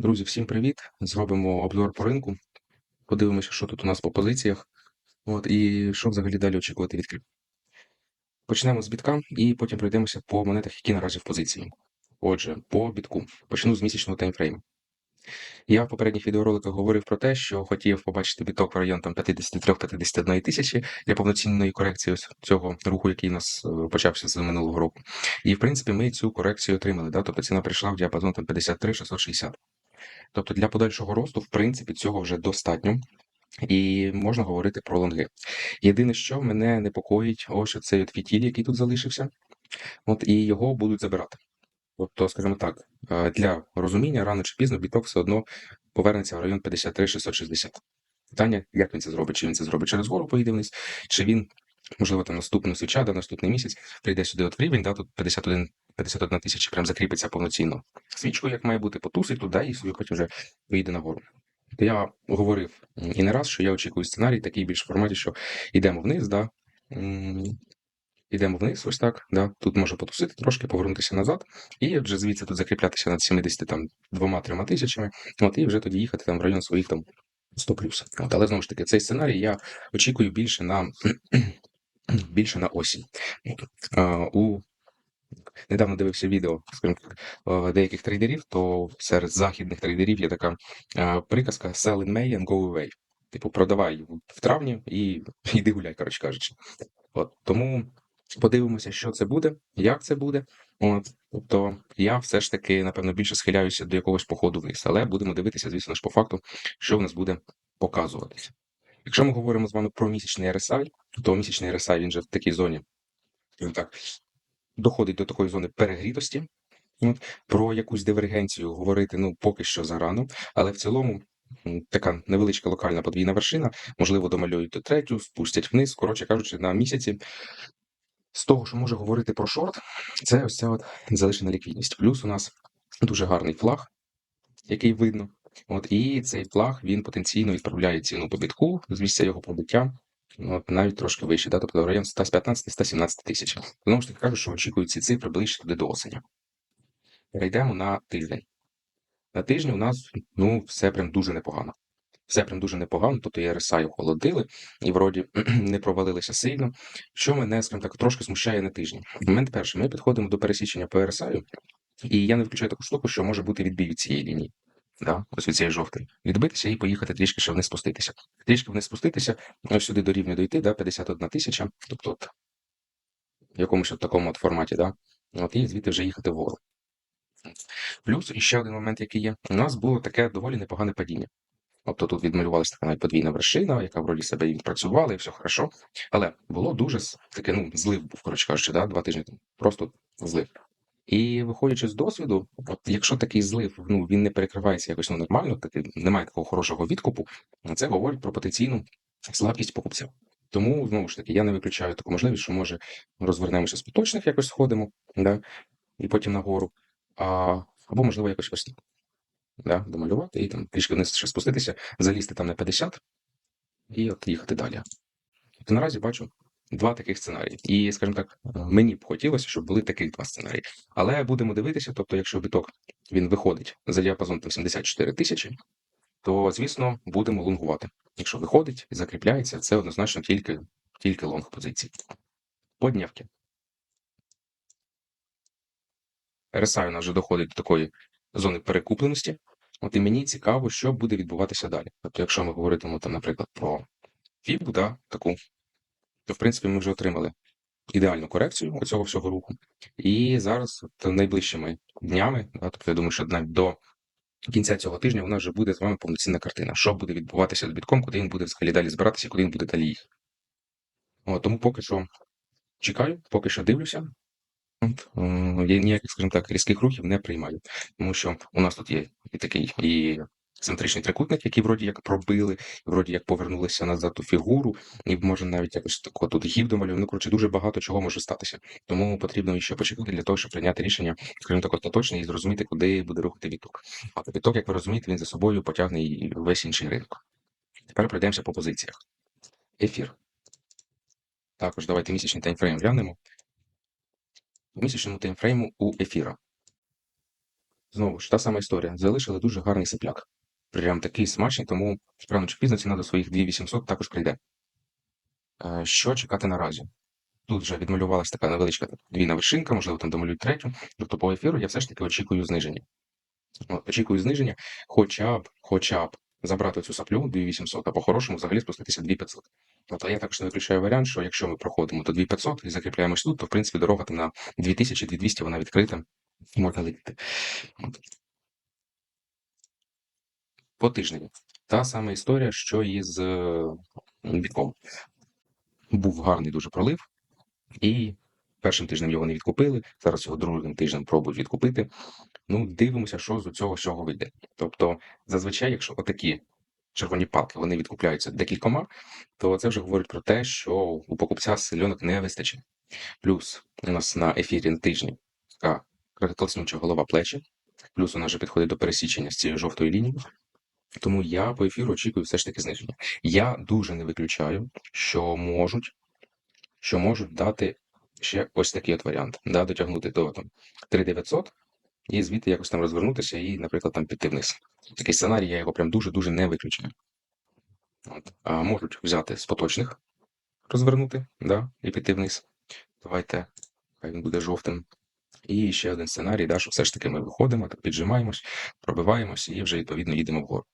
Друзі, всім привіт! Зробимо обзор по ринку. Подивимося, що тут у нас по позиціях. От, і що взагалі далі очікувати від крипто. Почнемо з бітка і потім пройдемося по монетах, які наразі в позиції. Отже, по бітку. Почну з місячного таймфрейму. Я в попередніх відеороликах говорив про те, що хотів побачити біток в район 53-51 тисячі для повноцінної корекції ось цього руху, який у нас е, почався з минулого року. І в принципі ми цю корекцію отримали. Да? Тобто ціна прийшла в діапазон 53-660. Тобто для подальшого росту, в принципі, цього вже достатньо. І можна говорити про лонги. Єдине, що мене непокоїть, ось цей от фітіль, який тут залишився, от і його будуть забирати. Тобто, скажімо так, е, для розуміння рано чи пізно біток все одно повернеться в район 53-660. Питання, як він це зробить? Чи він це зробить через гору, поїде вниз, чи він, можливо, там наступну свіча, да, наступний місяць прийде сюди от рівень, да, тут 51 51 тисяча прям закріпиться повноцінно. Свічку, як має бути, потусить туди і собі потім вже вийде нагору. Я говорив і не раз, що я очікую сценарій такий більш в форматі, що йдемо вниз, да, йдемо вниз, ось так, да, тут може потусити трошки, повернутися назад, і вже звідси тут закріплятися над 70 там двома-трьома тисячами, от, і вже тоді їхати там в район своїх там 100 плюс. Але знову ж таки, цей сценарій я очікую більше на більше на осінь. У недавно дивився відео, скажімо е, деяких трейдерів, то серед західних трейдерів є така е, приказка sell in May and go away. Типу, продавай в травні і йди гуляй, коротше кажучи. От тому подивимося, що це буде, як це буде. От, тобто я все ж таки, напевно, більше схиляюся до якогось походу вниз, але будемо дивитися, звісно ж, по факту, що в нас буде показуватися. Якщо ми говоримо з вами про місячний RSI, то місячний RSI він же в такій зоні, скажімо так, доходить до такої зони перегрітості. От, про якусь дивергенцію говорити ну поки що зарано, але в цілому така невеличка локальна подвійна вершина, можливо, домалюють до третю, спустять вниз. Коротше кажучи, на місяці з того, що може говорити про шорт, це ось ця от залишена ліквідність. Плюс у нас дуже гарний флаг, який видно. От і цей флаг він потенційно відправляє ціну по бітку з місця його побиття. От навіть трошки вище, да, тобто район 115-117 тисяч. Знову ж таки кажу, що очікують ці цифри ближче до осені. Перейдемо на тиждень. На тижні у нас ну, все прям дуже непогано. Все прям дуже непогано, тобто і RSI охолодили, і вроді не провалилися сильно. Що мене, скажімо так, трошки смущає на тижні. Момент перший, ми підходимо до пересічення по RSI, і я не виключаю таку штуку, що може бути відбій від цієї лінії. Да, ось від цієї жовтої. Відбитися і поїхати трішки ще вниз спуститися. Трішки вниз спуститися, ось сюди до рівня дойти, да, 51 тисяча, тобто от, в якомусь от такому от форматі, да, от, і звідти вже їхати вгору. Плюс ще один момент, який є. У нас було таке доволі непогане падіння. Тобто тут відмалювалася така навіть подвійна вершина, яка вроді себе і відпрацювала, і все хорошо. Але було дуже таке, ну, злив був, коротше кажучи, да, два тижні тому. Просто злив. І виходячи з досвіду, от якщо такий злив ну, він не перекривається якось ну, нормально, таки, немає такого хорошого відкупу, це говорить про потенційну слабкість покупця. Тому, знову ж таки, я не виключаю таку можливість, що може розвернемося з поточних, якось сходимо, да, і потім нагору. А, або, можливо, якось ось. Да, домалювати і там трішки вниз ще спуститися, залізти там на 50 і от їхати далі. Тобто наразі бачу два таких сценарії. І, скажімо так, мені б хотілося, щоб були таких два сценарії. Але будемо дивитися, тобто, якщо біток він виходить за діапазон там 74 тисячі, то, звісно, будемо лонгувати. Якщо виходить і закріпляється, це однозначно тільки, тільки лонг позиції. По днявки. RSI у нас вже доходить до такої зони перекупленості. От і мені цікаво, що буде відбуватися далі. Тобто, якщо ми говоритимемо, там, наприклад, про фібу, да, таку, то в принципі ми вже отримали ідеальну корекцію цього всього руху. І зараз, от, найближчими днями, да, тобто я думаю, що навіть до кінця цього тижня у нас вже буде з вами повноцінна картина, що буде відбуватися з бітком, куди він буде взагалі далі збиратися, куди він буде далі їхати. Тому поки що чекаю, поки що дивлюся. Е, я ніяких, скажімо так, різких рухів не приймаю, тому що у нас тут є і такий і центричний трикутник, який вроді як пробили, вроді як повернулися назад у фігуру, і може навіть якось тако тут гів домалюємо. Ну, коротше, дуже багато чого може статися. Тому потрібно ще почекати для того, щоб прийняти рішення, скажімо так, остаточне і зрозуміти, куди буде рухати відток. А відток, як ви розумієте, він за собою потягне і весь інший ринок. Тепер пройдемося по позиціях. Ефір. Також давайте місячний таймфрейм глянемо. У місячному таймфрейму у ефіра. Знову ж та сама історія. Залишили дуже гарний сипляк. Прям такий смачний, тому рано чи пізно ціна до своїх 2800 також прийде. Е, Що чекати наразі? Тут вже відмалювалася така невеличка двійна вершинка, можливо, там домалюють третю. Тобто по ефіру я все ж таки очікую зниження. Очікую зниження, хоча б, хоча б забрати цю саплю 2800, а по-хорошому взагалі спуститися 2500. От, а я також не виключаю варіант, що якщо ми проходимо до 2500 і закріпляємось тут, то в принципі дорога там на 2000-2200 вона відкрита, і можна летіти. По тижневі. Та сама історія, що і з е, бітком. Був гарний дуже пролив, і першим тижнем його не відкупили. Зараз його другим тижнем пробують відкупити. Ну, дивимося, що з цього всього вийде. Тобто, зазвичай, якщо отакі червоні палки вони відкупляються декількома, то це вже говорить про те, що у покупця сильонок не вистачить. Плюс у нас на ефірі на тижні така класнюча голова плечі, плюс вона вже підходить до пересічення з цією жовтою лінією. Тому я по ефіру очікую все ж таки зниження. Я дуже не виключаю, що можуть, що можуть дати ще ось такий от варіант, да, дотягнути до там 3900 і звідти якось там розвернутися і, наприклад, там піти вниз. Такий сценарій, я його прям дуже-дуже не виключаю. От. А можуть взяти з поточних, розвернути, да, і піти вниз. Давайте, хай він буде жовтим. І ще один сценарій, да, що все ж таки ми виходимо, так піджимаємось, пробиваємось і вже відповідно їдемо вгору.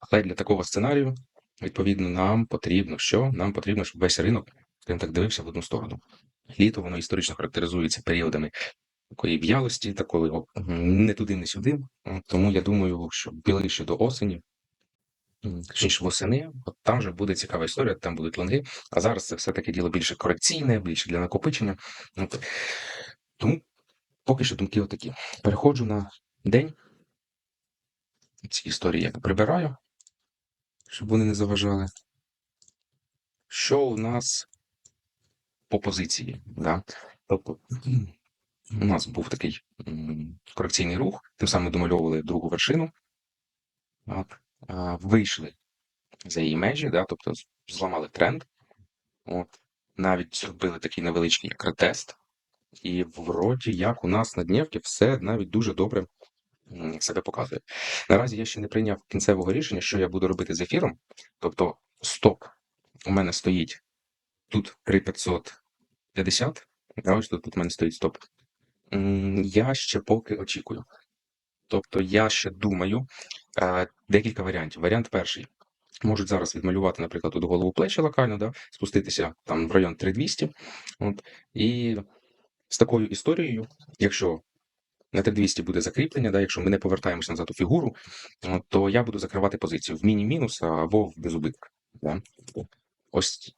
Але для такого сценарію, відповідно, нам потрібно що? Нам потрібно, щоб весь ринок, скажімо так, дивився в одну сторону. Літо воно історично характеризується періодами такої в'ялості, такої не туди, не сюди. Тому я думаю, що ближче до осені, точніше восени, от там вже буде цікава історія, там будуть лонги. А зараз це все-таки діло більше корекційне, більше для накопичення. Тому поки що думки отакі. Переходжу на день. Ці історії я прибираю, щоб вони не заважали. Що у нас по позиції? Да? Тобто, у нас був такий корекційний рух, тим самим домальовували другу вершину, от, вийшли за її межі, да? тобто зламали тренд. От, навіть зробили такий невеличкий як ретест. І вроді як у нас на днівці все навіть дуже добре себе показує. Наразі я ще не прийняв кінцевого рішення, що я буду робити з ефіром. Тобто, стоп у мене стоїть тут 3550, а ось тут, тут у мене стоїть стоп. Я ще поки очікую. Тобто я ще думаю е, декілька варіантів. Варіант перший. Можуть зараз відмалювати, наприклад, тут голову плечі локально, да, спуститися там в район 3200. От, і з такою історією, якщо на Т200 буде закріплення, да, якщо ми не повертаємося назад у фігуру, то я буду закривати позицію в міні-мінус або в безубиток. Да. Ось,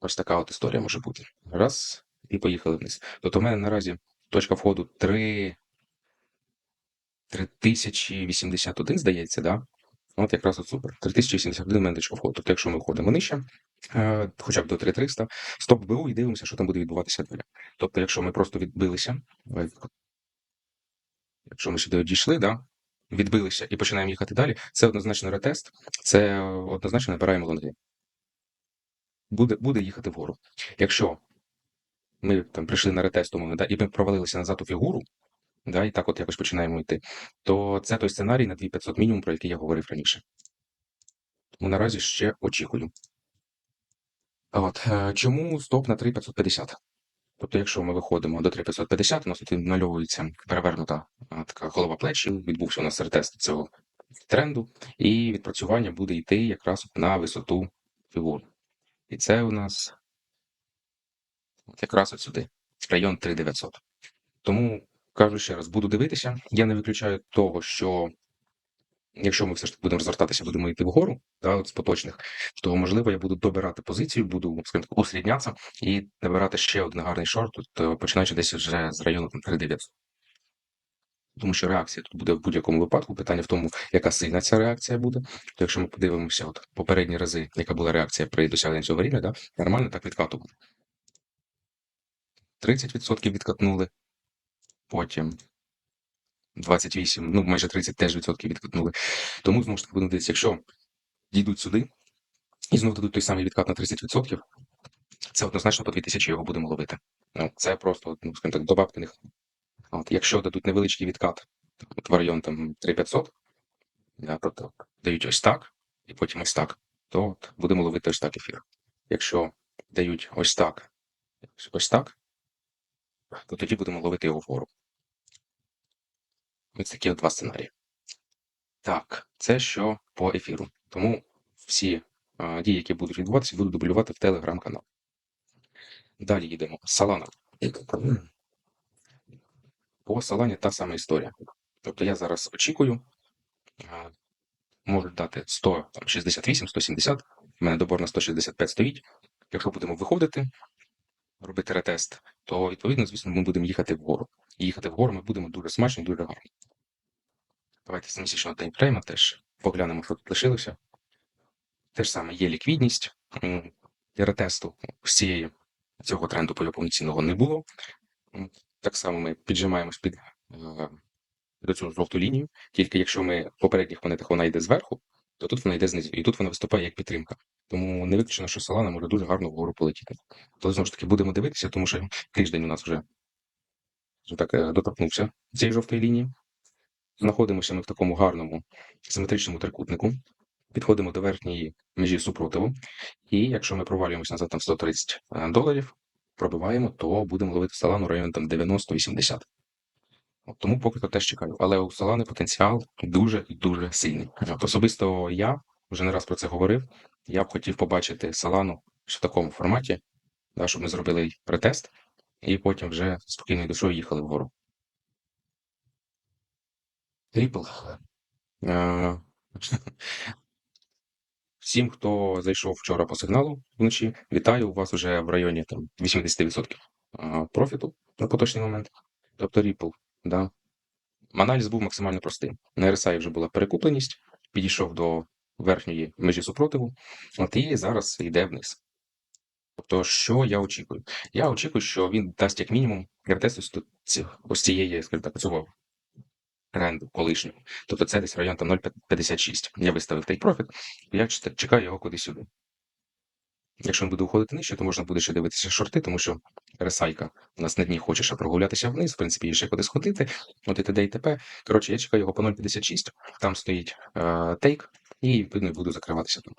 ось така от історія може бути. Раз, і поїхали вниз. Тобто в мене наразі точка входу 3... 3081, здається, да? От якраз от супер. 3081 в мене точка входу. Тобто, якщо ми входимо нижче, е, хоча б до 3300, стоп БУ і дивимося, що там буде відбуватися далі. Тобто, якщо ми просто відбилися, якщо ми сюди дійшли, да, відбилися і починаємо їхати далі, це однозначно ретест, це однозначно набираємо лонги. Буде, буде їхати вгору. Якщо ми там прийшли на ретест, умовно, да, і ми провалилися назад у фігуру, да, і так от якось починаємо йти, то це той сценарій на 2500 мінімум, про який я говорив раніше. Тому наразі ще очікую. От, е, чому стоп на 3550? Тобто, якщо ми виходимо до 3550, у нас тут відмальовується перевернута така голова плечі, відбувся у нас ретест цього тренду, і відпрацювання буде йти якраз на висоту фігур. І це у нас якраз от сюди, район 3900. Тому кажу ще раз, буду дивитися. Я не виключаю того, що якщо ми все ж таки будемо розвертатися, будемо йти вгору, да, от з поточних, то можливо я буду добирати позицію, буду скажімо так, усріднятися і набирати ще один гарний шорт, от, е, починаючи десь вже з району там, 3900. Тому що реакція тут буде в будь-якому випадку. Питання в тому, яка сильна ця реакція буде. То якщо ми подивимося, от попередні рази, яка була реакція при досягненні цього рівня, да, нормально так відкатували. 30% відкатнули, потім 28, ну майже 30 теж відсотків відкатнули. Тому знову ж таки будемо якщо дійдуть сюди і знову дадуть той самий відкат на 30%, це однозначно по 2000 його будемо ловити. Ну, це просто, ну, скажімо так, добавки них От, якщо дадуть невеличкий відкат, от в район там 3500, да, тобто дають ось так, і потім ось так, то от будемо ловити ось так ефір. Якщо дають ось так, ось так, то тоді будемо ловити його вгору. Ось такі два сценарії. Так, це що по ефіру. Тому всі а, дії, які будуть відбуватися, буду дублювати в телеграм-канал. Далі їдемо. Салана. По салані та сама історія. Тобто я зараз очікую, можуть дати 168, 170. У мене добор на 165 стоїть. Якщо будемо виходити, робити ретест, то відповідно, звісно, ми будемо їхати вгору. І їхати вгору ми будемо дуже смачно, дуже гарно. Давайте з місячного таймфрейма теж поглянемо, що тут лишилося. Те ж саме є ліквідність. І Ретесту з цього тренду по повноцінного не було. Так само ми піджимаємось під е, до цю жовту лінію. Тільки якщо ми в попередніх монетах вона йде зверху, то тут вона йде знизу. І тут вона виступає як підтримка. Тому не виключено, що Solana може дуже гарно вгору полетіти. То знову ж таки будемо дивитися, тому що тиждень у нас вже так е, доторкнувся цієї жовтої лінії. Знаходимося ми в такому гарному симетричному трикутнику. Підходимо до верхньої межі супротиву. І якщо ми провалюємося назад там 130 доларів, пробиваємо, то будемо ловити салану район там 90-80. Тому поки що теж чекаю. Але у Солани потенціал дуже і дуже сильний. Особисто я вже не раз про це говорив. Я б хотів побачити Солану в такому форматі, да, щоб ми зробили ретест, і потім вже спокійною душою їхали вгору. Трипл. Е, Всім, хто зайшов вчора по сигналу вночі, вітаю у вас вже в районі там 80% профіту на поточний момент. Тобто Ripple, да. Аналіз був максимально простим. На RSI вже була перекупленість, підійшов до верхньої межі супротиву, от і зараз йде вниз. Тобто, що я очікую? Я очікую, що він дасть як мінімум ретест ось цієї, скажімо так, цього тренду колишнього. Тобто це десь район там 0,56. Я виставив profit, і я чекаю його куди сюди. Якщо він буде уходити нижче, то можна буде ще дивитися шорти, тому що ресайка у нас на дні хоче прогулятися вниз, в принципі, є ще куди сходити, от і т.д. і т.п. Коротше, я чекаю його по 0,56, там стоїть е, тейк, і відповідно буду закриватися там.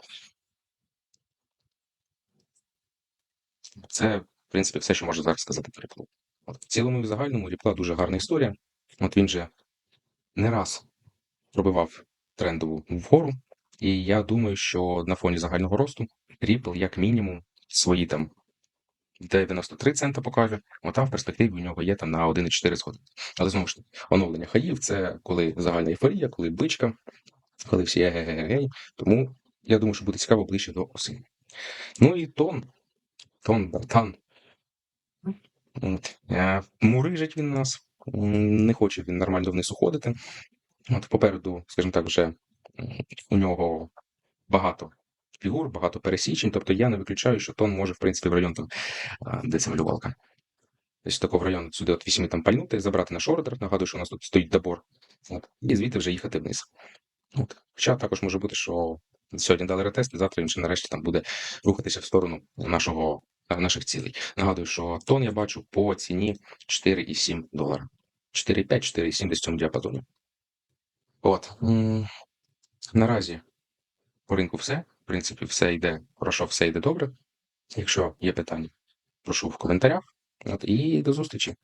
Це, в принципі, все, що можу зараз сказати про Ripple. От, в цілому і в загальному Ripple дуже гарна історія. От він же не раз пробивав трендову вгору, і я думаю, що на фоні загального росту Ripple, як мінімум, свої там 93 цента покаже, а в перспективі у нього є там на 1,4 сходи. Але знову ж таки, оновлення хаїв це коли загальна ейфорія, коли бичка, коли всі егегегей. Тому я думаю, що буде цікаво ближче до осені. Ну і тон, тон, братан. От, е, Мурижить він нас, не хоче він нормально вниз уходити. От попереду, скажімо так, вже у нього багато фігур, багато пересічень. Тобто я не виключаю, що тон може, в принципі, в район там, де ця малювалка. Десь такого району сюди от 8 там пальнути, забрати наш ордер. Нагадую, що у нас тут стоїть добор. От, і звідти вже їхати вниз. От. Хоча також може бути, що сьогодні дали ретест, і завтра він ще нарешті там буде рухатися в сторону нашого, е, наших цілей. Нагадую, що тон я бачу по ціні 4,7 долара. 4,5, 4,7 десь в цьому діапазоні. От. Наразі по ринку все. В принципі, все йде хорошо, все йде добре. Якщо є питання, прошу в коментарях. От, і до зустрічі.